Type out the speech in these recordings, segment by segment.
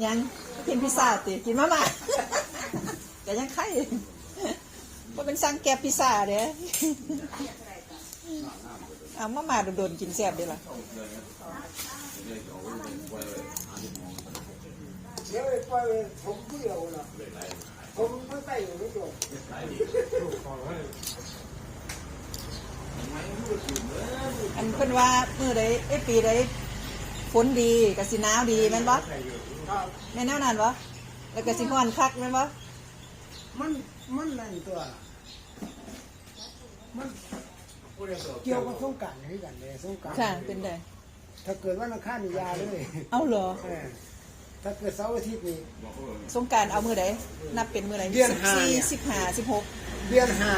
ยังกินพิซซ่าติกินมาม่าแต่ยังไข่ว่าเป็นสั่งแกบพิซซ่าเด้อเอามาม่าโดนๆกินแซ่บเด้ล่ะเดี๋ยวไปผมผู้เดียวนะผมไม่ใส่อยู่ไม่ตัวอันเพิ่นว่ามื้อใดเอ้ปีใด ฝนดีก็สิหนาวดีแม่นบ่ครับแม่นแนวนั้นบ่แล้วก็สิร้อนคักแม่นบ่มันมันนั่นตัว มันเกี่ยวกับสงกรารนี่กันเลยสงกรารค่ะเป็นได้ถ้าเกิดว่านังข้านยาเลยเอาเหรอเออถ้าเกิดเสาร์อาทิตย์นี่ สงกรารเอามื้อใดนับเป็นมื้อใดเดือนห้าเนี่ย14 15 16เดือนห้า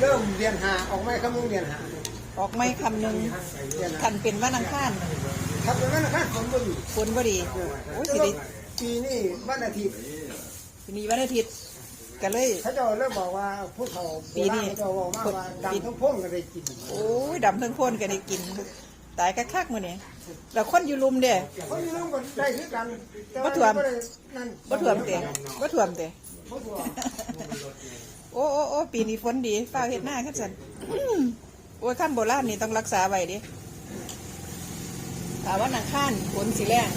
เริ่มเดือนห้าออกไม่คำนึงเดือนห้าออกไม่คำหนึงเดือนคัห้านเป็นวันอังคา รถ้าเป็นวันนังข้านผมก็อยู่ฝนบ่ดีโอ้ยสิได้ปีนี้วันอาทิตย์สิมีวันอาทิตย์ก็เลยเขาเจะเริ่มบอกว่าพวกเขาปีนี้เขาเจะบอกมาว่าดำทั้งพงก็ได้กินโอ้ยดำทั้งโคนก็ได้กินตายคักๆมื้อนี้แล้วคนอยู่ลุมเด้เขาอยู่เรื่องก็ได้คือกันแต่บ่ท่วมได้นั่นบ่ท่วมเด้บ่ท่วมเด้บ่ท่วมโอ้โอ้โอ้ปีนี้ฝนดีฟ้าเฮ็ดหน้าคันซั่นอื้อโอ้ยคำโบราณนี่ต้องรักษาไว้เดิ ถ้าว่านังคานฝนสิแรง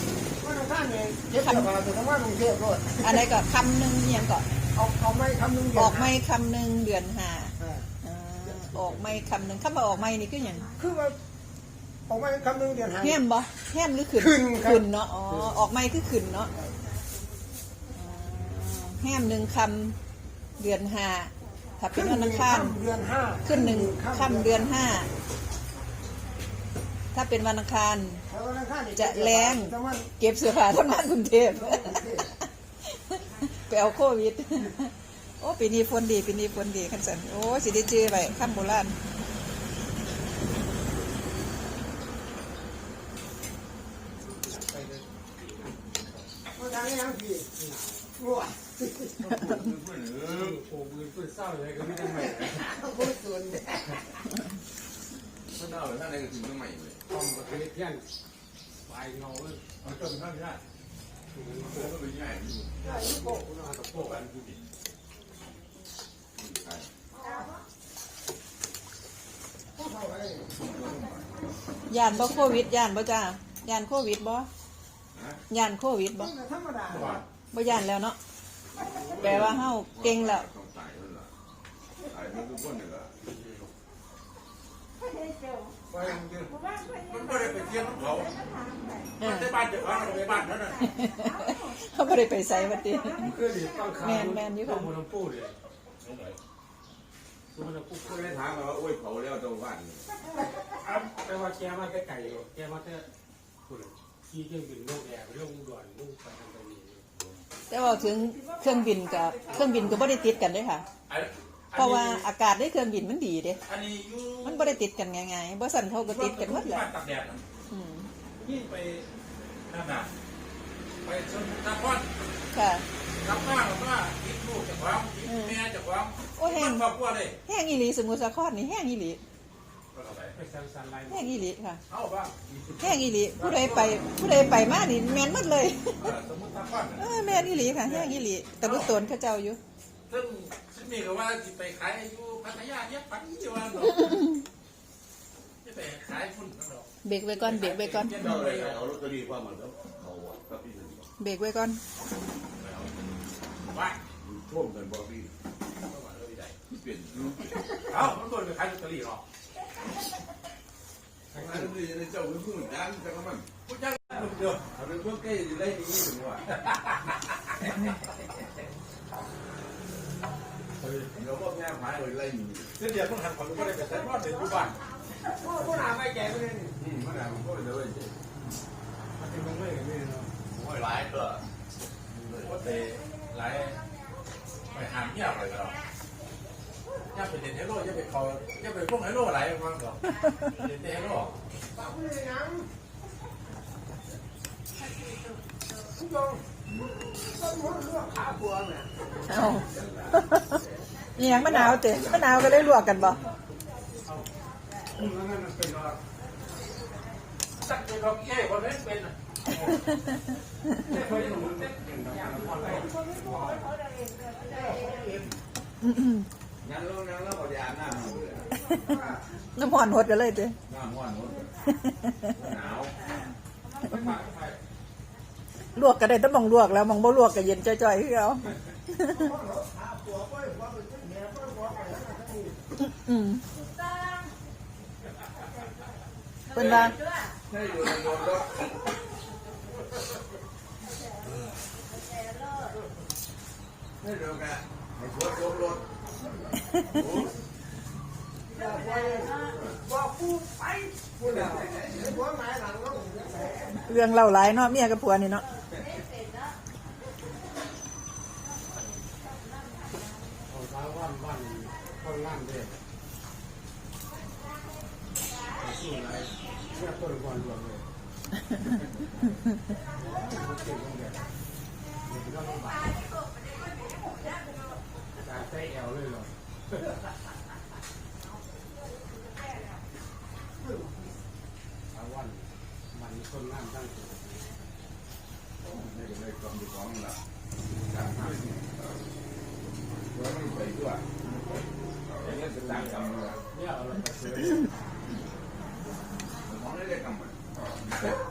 วันอังคารเนี่ยเก็บเสื้อผ้าไปทำงานกรุงเทพโลดอันใดก็คำหนึงอิหยังก็เอาเอาไม่คำนึงเดีอยวอกไม่คำหนึงเดือนห้าเอออ่าออกไม่คำหนึงคำว่าออกไม่นี่คือหยังคือว่าออกไม่คำนึงเดือนหาแฮมบ่แฮมหรือขึ้นขึ้นครับ ขึ้นเนาะอ๋อออกไม่คือขึ้นเนาะอ๋อแฮมหนึ่งคำเดือนห้าถ้าเป็นวันอังคาร เดือนห้าขึ้นหนึ่งคำเดือนห้า ถ้าเป็นวันอังคารแล้ววันอังคารนี่จะแรงแต่ว่าเก็บเสื้อผ้าทำงานกรุงเทพไปเอาโควิด โอ้ปีนี้ฝนดีปีนี้ฝนดีขันสันโอ้สิได้เจอไปข้ามโบราณ วันทางนี้ยังพี่งัวโอ้มือปืนเศร้าเลยก็ไม่ได้ใหม่พูดส่วนเนี่ยท่านเอท่านอะไรก็ถึงต้อใหม่เลยต้องมาเทเพี้ยนไฟเงาเลยเอาจนท่านได้ผมก็ไปง่ายอยู่ได้ยุโกะเอาตะโพกกันผู้ดิผู้เฒ่าอะไรย่านบ่โควิดย่านบ่จ้าย่านโควิดบ่ย่านโควิดบ่ต้องธรรมดาบ่ย่านแล้วเนาะแปลว่าเฮาเก่งแล้ว ต้องตายวมันไม่ได้ไปเที่ยวของเขาเออในบ้านเจ้าของเราไปบ้านนั่นน่ะเขาบ่ได้ไปไสบัดนี้มันคือดิต้งขาแม่นแม่นอยู่ค่ะต้องมันปูเลยตัวมันปูก็เลยถามว่าโอ้ยเผาแล้วเจ้าบ้านนี่แต่ว่าแกมาแต่ไก่อยู่แกมาแต่คุณขี่เครื่องบินลูกแอร์เรื่องด่วนลูกไปทางตรงนี้แต่ว่าถึงเครื่องบินกับเครื่องบินก็บ่ได้ติดกันเด้อค่ะ เพราะว่าอากาศในเครื่องบินมันดีเด้อันนี้อยู่มันบ่ได้ติดกันง่ายๆบ่สั่นเขาก็ติดกันหมดแหละบ้านตักแดดอืมนี่ไปนั่นน่ะไปชนนครค่ะรับมาบอกว่าคิดลูกจากความคิดแม่จากความโอ้แห้งครอบครัวเลยแห้งอีหลีสมุทรสาครนี่แห้งอีหลีไปสันสันไลน์แห้งอีหลีค่ะ เอาบ้างแห้งอีหลีผู้ใดไปผู้ใดไปมานี่แม่นหมดเลยสมมตินครเออแม่นอีหลีค่ะแห้งอีหลีแต่ลูกตนเขาเจ้าอยู่ซึ่งซึ่ง นี่ก็ว่าจะไปขายอยู่พัทยาเนี่ยปันอยู่ว่าหรอกจะไปขายฝุ่นกันหรอกเบรกไว้ก่อนเบรกไว้ก่อนเจ้าเลยเอาลอตเตอรี่ว่ามันแล้วเขาอะก็พี่หนึ่งเบรกไว้ก่อนว่าท่วมกันบ่พี่เปลี่ยนเเอ้ามันโดนไปขายลอตเตอรี่หรออันนี้เจ้าเป็นผู้ดังจังมันผู้จ้างเดี๋ยวเอาเป็นพวกใกล้ไล่นี้ถึงว่า เราก็แง่หายไปไล่นี้เดี๋ยวต้องหันคนก็ได้ไปใช้บ้านเด็กอยู่บ้านผู้ผู้หาไม่แก่ไม่ได้นี่อืมมันอะมันก็เลยมันเป็นมันเลยนี่เนาะโอ้ยหลายก็ว่าเตะหลายไปหามเงียบเลยก็ย่าไปเด่นเฮโร่ย่าไปเขาย่าไปพวกเฮโร่หลายมั้งหรอกเด่นเฮโร่ฝากผู้ใดยังผู้ชมต้นมะเขือขาบวมเนี่ยเอา นี่ยังมะนาวเตะมะนาวก็ได้ลวกกันบ่มันนั่นมันเป็นว่าสักเดียวเขาแค่คนนั้นเป็นเคยหนุนเด็กเก่งอย่างพอเลยงั้นล้วงั้นแล้วก็ยาหน้าหมูเลยน้ำหอนหดกันเลยเด้หน้าห้อนหดหนาวลวกก็ได้ต้องมองลวกแล้วมองบ่ลวกก็เย็นจ่อยๆคือเอา อืมเพิ่นว่าใช่อยู่ในโดนรถใช่เดี๋ยวแกให้ชวนยกรถบอกกูไปกูเดี๋ยวไอ้หัวหมายหลังแล้วเรื่องเล่าหลายเนาะเมียกับผัวนี่เนาะ เอาเท้าวันวันคนงานเด็กสู้อะไรเมื่อต้นก่อนรวมเลยเก่งตรงเดียวเด็กก็ลำบากการใช้แอลเลยหรอเอาวันมันคนงานตั้งตัวไม่ได้เลยกำลังของละการทำเดี๋ยวไม่ไปด้วย เนี่ย